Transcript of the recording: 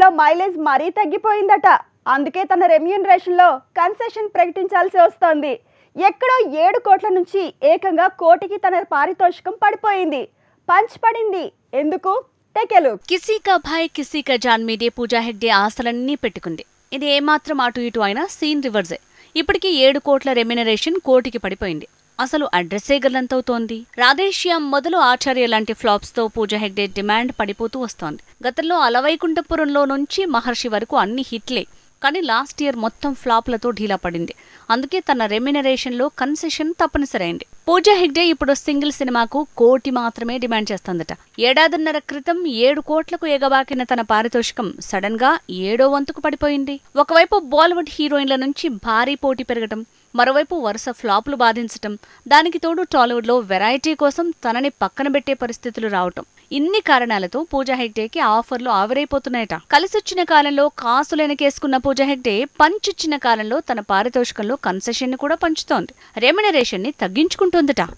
లో మైలేజ్ మరీ తగ్గిపోయిందట. అందుకే తన రెమ్యూనరేషన్లో కన్సెషన్ ప్రకటించాల్సి వస్తోంది. ఎక్కడో ఏడు కోట్ల నుంచి ఏకంగా కోటికి తన పారితోషికం పడిపోయింది. పంచ్ పడింది. ఎందుకు? టెకెలు కిసీ కా భాయ్ కిసీ కా జాన్ మీదే పూజా హెగ్డే ఆస్తులన్నీ పెట్టుకుంది. ఇది ఏమాత్రం అటు ఇటు అయినా సీన్ రివర్సే. ఇప్పటికీ ఏడు కోట్ల రెమ్యునరేషన్ కోటికి పడిపోయింది. అసలు అడ్రస్సే గల్లంతవుతోంది. రాధేశ్యామ్ మొదలు ఆచార్య లాంటి ఫ్లాప్స్తో పూజ హెగ్డే డిమాండ్ పడిపోతూ వస్తోంది. గతంలో అలవైకుంఠపురంలో నుంచి మహర్షి వరకు అన్ని హిట్లే కానీ లాస్ట్ ఇయర్ మొత్తం ఫ్లాప్లతో ఢీలా పడింది. అందుకే తన రెమ్యునరేషన్లో కన్సెషన్ తప్పనిసరైంది. పూజా హెగ్డే ఇప్పుడు సింగిల్ సినిమాకు కోటి మాత్రమే డిమాండ్ చేస్తోందట. ఏడాదిన్నర క్రితం ఏడు కోట్లకు ఎగబాకిన తన పారితోషికం సడన్గా ఏడో వంతుకు పడిపోయింది. ఒకవైపు బాలీవుడ్ హీరోయిన్ల నుంచి భారీ పోటీ పెరగటం మరోవైపు వరుస ఫ్లాపులు బాధించటం దానికి తోడు టాలీవుడ్లో వెరైటీ కోసం తనని పక్కన పెట్టే పరిస్థితులు రావటం. ఇన్ని కారణాలతో పూజా హెగ్డేకి ఆఫర్లు ఆవిరైపోతున్నాయట. కలిసొచ్చిన కాలంలో కాసులు కేసుకున్న పూజా హెగ్డే పంచిచ్చిన కాలంలో తన పారితోషికంలో కన్సెషన్ కూడా పంచుతోంది. రెమ్యునరేషన్ని வந்துட்டான்.